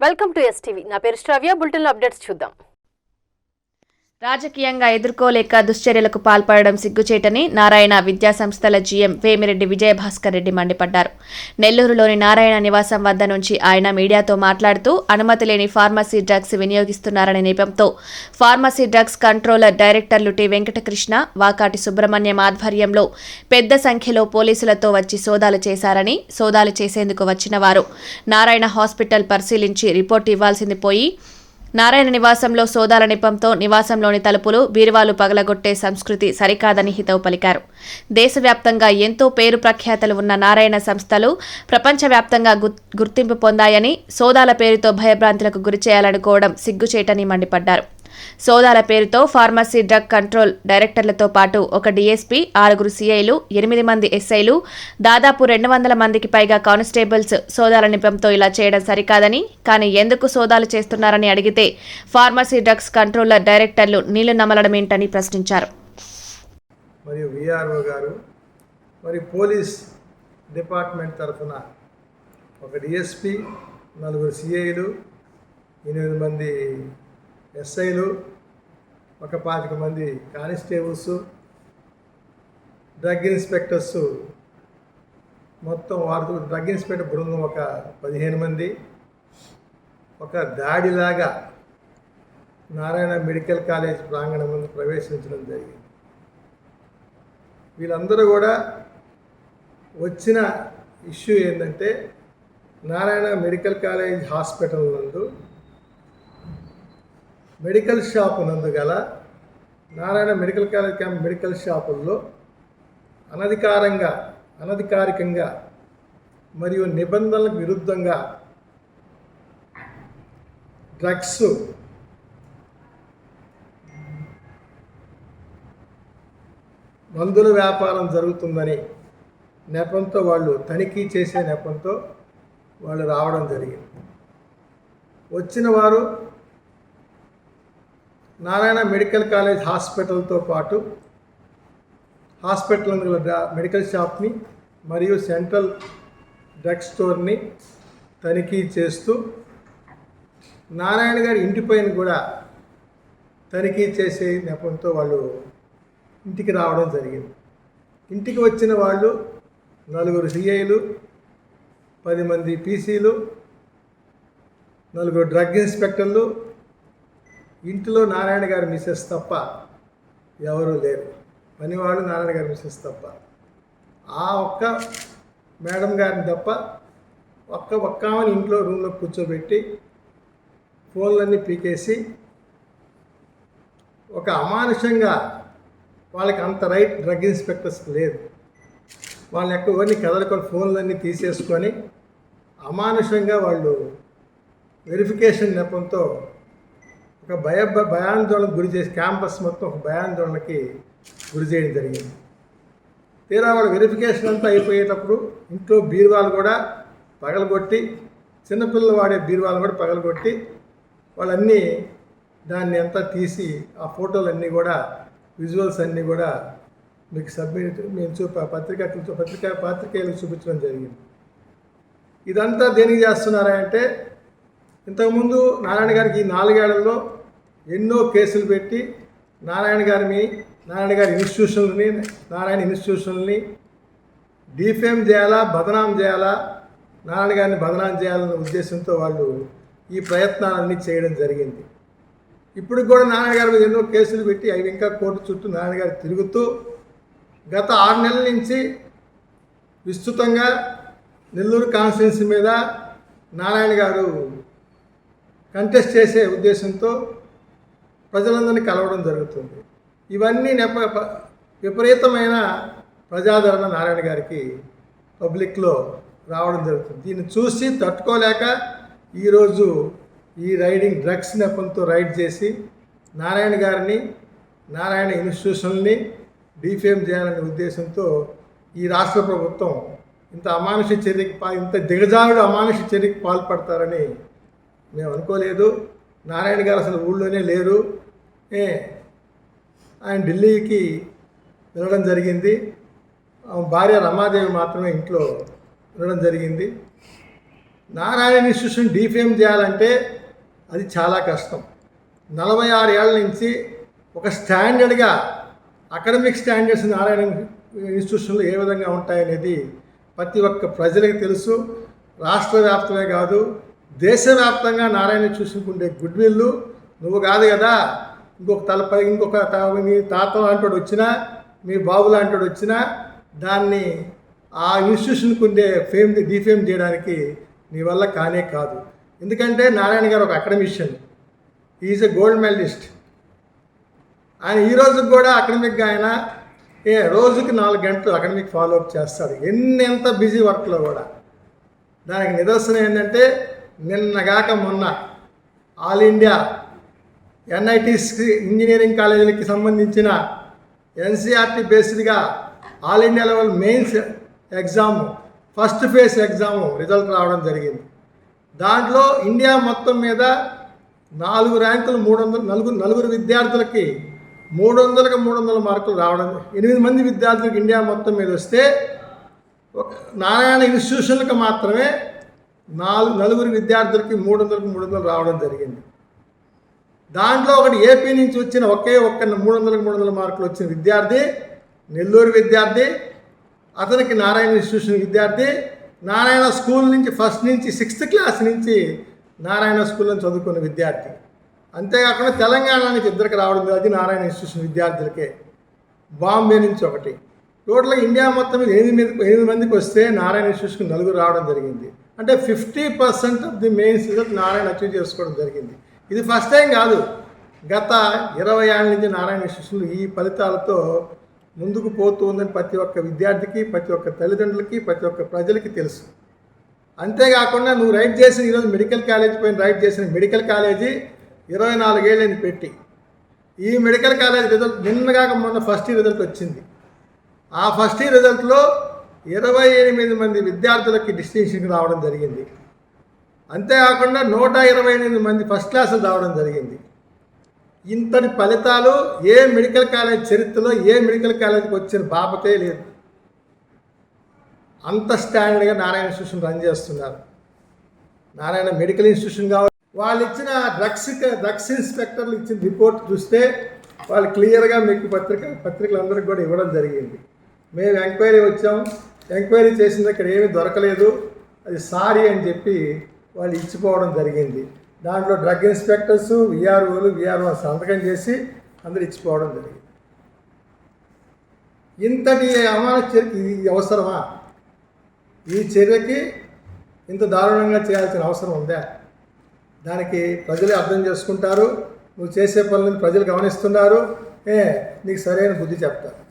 Welcome to STV నా పేరు శ్రావ్య. Bulletin updates చూద్దాం. రాజకీయంగా ఎదుర్కోలేక దుశ్చర్యలకు పాల్పడడం సిగ్గుచేటని నారాయణ విద్యా సంస్థల జీఎం వేమిరెడ్డి విజయభాస్కర్ రెడ్డి మండిపడ్డారు. నెల్లూరులోని నారాయణ నివాసం వద్ద నుంచి ఆయన మీడియాతో మాట్లాడుతూ అనుమతి లేని ఫార్మసీ డ్రగ్స్ వినియోగిస్తున్నారనే నేపంతో ఫార్మసీ డ్రగ్స్ కంట్రోలర్ డైరెక్టర్లు టి వెంకటకృష్ణ వాకాటి సుబ్రహ్మణ్యం ఆధ్వర్యంలో పెద్ద సంఖ్యలో పోలీసులతో వచ్చి సోదాలు చేశారని సోదాలు చేసేందుకు వచ్చిన వారు నారాయణ హాస్పిటల్ పరిశీలించి రిపోర్ట్ ఇవ్వాల్సింది పోయి నారాయణ నివాసంలో సోదాల నిపంతో నివాసంలోని తలుపులు బీరువాలు పగలగొట్టే సంస్కృతి సరికాదని హితవు పలికారు. దేశవ్యాప్తంగా ఎంతో పేరు ప్రఖ్యాతలు ఉన్న నారాయణ సంస్థలు ప్రపంచవ్యాప్తంగా గుర్తింపు పొందాయని సోదాల పేరుతో భయభ్రాంతులకు గురి చేయాలనుకోవడం సిగ్గుచేటని మండిపడ్డారు. సోదాల పేరుతో ఫార్మసీ డ్రగ్ కంట్రోల్ డైరెక్టర్లతో పాటు ఒక డీఎస్పీ ఆరుగురు సీఐలు ఎనిమిది మంది ఎస్ఐలు దాదాపు రెండు వందల మందికి పైగా కానిస్టేబుల్స్ సోదాల నిపంతో ఇలా చేయడం సరికాదని కానీ ఎందుకు సోదాలు చేస్తున్నారని అడిగితే ఫార్మసీ డ్రగ్స్ కంట్రోలర్ డైరెక్టర్లు నీళ్ళు నమలడం ఏంటని ప్రశ్నించారు. మరియు విఆర్ఓ గారు మరి పోలీస్ డిపార్ట్మెంట్ తరఫున ఒక డిఎస్పి నలుగురు సిఐలు ఎనిమిది మంది ఎస్ఐలు ఒక పాతిక మంది కానిస్టేబుల్స్ డ్రగ్ ఇన్స్పెక్టర్స్ మొత్తం వారితో డ్రగ్ ఇన్స్పెక్టర్ బృందం ఒక పదిహేను మంది. ఒక దాడిలాగా నారాయణ మెడికల్ కాలేజ్ ప్రాంగణం ముందు ప్రవేశించడం జరిగింది. వీళ్ళందరూ కూడా వచ్చిన ఇష్యూ ఏంటంటే నారాయణ మెడికల్ కాలేజ్ హాస్పిటల్ నందు మెడికల్ షాప్ నందు గల Narayana medical college camp medical షాపుల్లో అనధికారంగా అనధికారికంగా మరియు నిబంధనలకు విరుద్ధంగా డ్రగ్స్ మందుల వ్యాపారం జరుగుతుందని నెపంతో వాళ్ళు తనిఖీ చేసే నెపంతో వాళ్ళు రావడం జరిగింది. వచ్చిన వారు నారాయణ మెడికల్ కాలేజ్ హాస్పిటల్తో పాటు హాస్పిటల్ గల డ్రా- మెడికల్ షాప్ని మరియు సెంట్రల్ డ్రగ్ స్టోర్ని తనిఖీ చేస్తూ నారాయణ గారి ఇంటిపైన కూడా తనిఖీ చేసే నెపంతో వాళ్ళు ఇంటికి రావడం జరిగింది. ఇంటికి వచ్చిన వాళ్ళు నలుగురు సిఐలు పది మంది పీసీలు నలుగురు డ్రగ్ ఇన్స్పెక్టర్లు ఇంటిలో నారాయణ గారి మిసెస్ తప్ప ఎవరూ లేరు. పనివాళ్ళు నారాయణ గారి మిసెస్ తప్ప. ఆ ఒక్క మేడం గారిని తప్ప ఒక్క ఒక్క ఆమెను ఇంట్లో రూమ్లో కూర్చోబెట్టి ఫోన్లన్నీ పీకేసి ఒక అమానుషంగా వాళ్ళకి అంత రైట్ డ్రగ్ ఇన్స్పెక్టర్స్ లేదు. వాళ్ళ యొక్క ఎవరిని కదలకొని ఫోన్లన్నీ తీసేసుకొని అమానుషంగా వాళ్ళు వెరిఫికేషన్ నెపంతో ఒక భయ భయాందోళన గురి చేసి క్యాంపస్ మొత్తం ఒక భయాందోళనకి గురి చేయడం జరిగింది. తీరా వాళ్ళ వెరిఫికేషన్ అంతా అయిపోయేటప్పుడు ఇంట్లో బీరువాలు కూడా పగలగొట్టి చిన్నపిల్లలు వాడే బీరువాలు కూడా పగలగొట్టి వాళ్ళన్నీ దాన్ని అంతా తీసి ఆ ఫోటోలన్నీ కూడా విజువల్స్ అన్నీ కూడా మీకు సబ్మిట్ మేము చూప పత్రికా పత్రికా పాత్రికేయులకు చూపించడం జరిగింది. ఇదంతా దేనికి చేస్తున్నారంటే ఇంతకుముందు నారాయణ గారికి ఈ నాలుగేళ్ళలో ఎన్నో కేసులు పెట్టి నారాయణ గారిని నారాయణ గారి ఇన్స్టిట్యూషన్ని నారాయణ ఇన్స్టిట్యూషన్ని డిఫేమ్ చేయాలా బదనాం చేయాలా నారాయణ గారిని బదనాం చేయాలన్న ఉద్దేశంతో వాళ్ళు ఈ ప్రయత్నాలన్నీ చేయడం జరిగింది. ఇప్పుడు కూడా నారాయణ గారి మీద ఎన్నో కేసులు పెట్టి అవి ఇంకా కోర్టు చుట్టూ నారాయణ గారు తిరుగుతూ గత ఆరు నెలల నుంచి విస్తృతంగా నెల్లూరు కాన్స్టిట్యున్సీ మీద నారాయణ గారు కంటెస్ట్ చేసే ఉద్దేశంతో ప్రజలందరినీ కలవడం జరుగుతుంది. ఇవన్నీ నెప విపరీతమైన ప్రజాదరణ నారాయణ గారికి పబ్లిక్లో రావడం జరుగుతుంది. దీన్ని చూసి తట్టుకోలేక ఈరోజు ఈ రైడింగ్ డ్రగ్స్ నెపంతో రైడ్ చేసి నారాయణ గారిని నారాయణ ఇన్స్టిట్యూషన్ని డిఫేమ్ చేయాలనే ఉద్దేశంతో ఈ రాష్ట్ర ప్రభుత్వం ఇంత అమానుష చర్యకి పా ఇంత దిగజారుడు అమానుష చర్యకి పాల్పడతారని మేము అనుకోలేదు. నారాయణ గారు అసలు ఊళ్ళోనే లేరు. ఏ ఆయన ఢిల్లీకి వెళ్ళడం జరిగింది. భార్య రమాదేవి మాత్రమే ఇంట్లో ఉండడం జరిగింది. నారాయణ ఇన్స్టిట్యూషన్ డిఫేమ్ చేయాలంటే అది చాలా కష్టం. నలభై ఆరు ఏళ్ళ నుంచి ఒక స్టాండర్డ్గా అకాడమిక్ స్టాండర్డ్స్ నారాయణ ఇన్స్టిట్యూషన్లో ఏ విధంగా ఉంటాయనేది ప్రతి ఒక్క ప్రజలకు తెలుసు. రాష్ట్ర వ్యాప్తమే కాదు దేశవ్యాప్తంగా నారాయణ చూసుకుంటే ఉండే గుడ్ విల్లు నువ్వు కాదు కదా ఇంకొక తలపై ఇంకొక తా- మీ తాత లాంటి వచ్చినా మీ బాబు లాంటి వచ్చినా దాన్ని ఆ ఇన్స్టిట్యూషన్కి ఉండే ఫేమ్ డిఫేమ్ చేయడానికి నీ వల్ల కానే కాదు. ఎందుకంటే నారాయణ గారు ఒక academician. Is a gold medallist ఆయన ఈ రోజుకి కూడా అకాడమిక్గా ఆయన ఏ రోజుకి నాలుగు గంటలు అకాడమిక్ ఫాలో అప్ చేస్తాడు. ఎన్ని ఎంత బిజీ వర్క్లో కూడా. దానికి నిదర్శనం ఏంటంటే నిన్నగాక మొన్న ఆల్ ఇండియా ఎన్ఐటీస్ ఇంజనీరింగ్ కాలేజీలకి సంబంధించిన NCERT బేస్డ్గా all India level mains exam first phase exam result రావడం జరిగింది. దాంట్లో ఇండియా మొత్తం మీద నాలుగు ర్యాంకులు మూడు వందలు నలుగురు నలుగురు విద్యార్థులకి మూడు వందలకు మూడు వందల మార్కులు రావడం ఎనిమిది మంది విద్యార్థులకు ఇండియా మొత్తం మీద వస్తే నారాయణ ఇన్స్టిట్యూషన్లకు మాత్రమే నాలుగు నలుగురు విద్యార్థులకి మూడు వందలకు మూడు వందలు రావడం జరిగింది. దాంట్లో ఒకటి ఏపీ నుంచి వచ్చిన ఒకే ఒక్క మూడు వందలకు మూడు వందల మార్కులు వచ్చిన విద్యార్థి నెల్లూరు విద్యార్థి అతనికి నారాయణ ఇన్స్టిట్యూషన్ విద్యార్థి నారాయణ స్కూల్ నుంచి ఫస్ట్ నుంచి సిక్స్త్ క్లాస్ నుంచి నారాయణ స్కూల్లో చదువుకున్న విద్యార్థి. అంతేకాకుండా తెలంగాణ నుంచి ఇద్దరికి రావడం అది నారాయణ ఇన్స్టిట్యూషన్ విద్యార్థులకే. బాంబే నుంచి ఒకటి. టోటల్గా ఇండియా మొత్తం మీద ఎనిమిది ఎనిమిది మందికి వస్తే నారాయణ ఇన్స్టిట్యూషన్ నలుగురు రావడం జరిగింది. అంటే fifty percent of the mains result Narayana achieve చేసుకోవడం జరిగింది. ఇది ఫస్ట్ టైం కాదు. గత ఇరవై ఏళ్ళ నుంచి నారాయణ ఇన్స్టిట్యూషన్లు ఈ ఫలితాలతో ముందుకు పోతూ ఉందని ప్రతి ఒక్క విద్యార్థికి ప్రతి ఒక్క తల్లిదండ్రులకి ప్రతి ఒక్క ప్రజలకి తెలుసు. అంతేకాకుండా నువ్వు రైట్ చేసిన ఈరోజు మెడికల్ కాలేజ్ పైన రైట్ చేసిన మెడికల్ కాలేజీ ఇరవై నాలుగేళ్ళని పెట్టి. ఈ మెడికల్ కాలేజ్ రిజల్ట్ నిన్నగాక మొన్న ఫస్ట్ ఇయర్ రిజల్ట్ వచ్చింది. ఆ ఫస్ట్ ఇయర్ రిజల్ట్లో ఇరవై ఎనిమిది మంది విద్యార్థులకి డిస్టింక్షన్కి రావడం జరిగింది. అంతేకాకుండా నూట ఇరవై ఎనిమిది మంది ఫస్ట్ క్లాసులు రావడం జరిగింది. ఇంతటి ఫలితాలు ఏ మెడికల్ కాలేజ్ చరిత్రలో ఏ మెడికల్ కాలేజీకి వచ్చిన బాపతే లేదు. అంత స్టాండర్డ్గా నారాయణ ఇన్స్టిట్యూషన్ రన్ చేస్తున్నారు. నారాయణ మెడికల్ ఇన్స్టిట్యూషన్ కావాలి వాళ్ళు ఇచ్చిన డ్రగ్స్ డ్రగ్స్ ఇన్స్పెక్టర్లు ఇచ్చిన రిపోర్ట్ చూస్తే వాళ్ళు క్లియర్గా మీకు పత్రిక పత్రికలందరికీ కూడా ఇవ్వడం జరిగింది. మేము ఎంక్వైరీ వచ్చాం. ఎంక్వైరీ చేసింది ఇక్కడ ఏమీ దొరకలేదు. అది సారీ అని చెప్పి వాళ్ళు ఇచ్చిపోవడం జరిగింది. దాంట్లో డ్రగ్ ఇన్స్పెక్టర్స్ విఆర్ఓలు విఆర్ఓ సంతకం చేసి అందరు ఇచ్చిపోవడం జరిగింది. ఇంతటి అమాన చర్యకి ఇది అవసరమా? ఈ చర్యకి ఇంత దారుణంగా చేయాల్సిన అవసరం ఉందా? దానికి ప్రజలే అర్థం చేసుకుంటారు. నువ్వు చేసే పనులను ప్రజలు గమనిస్తున్నారు. ఏ నీకు సరైన బుద్ధి చెప్తారు.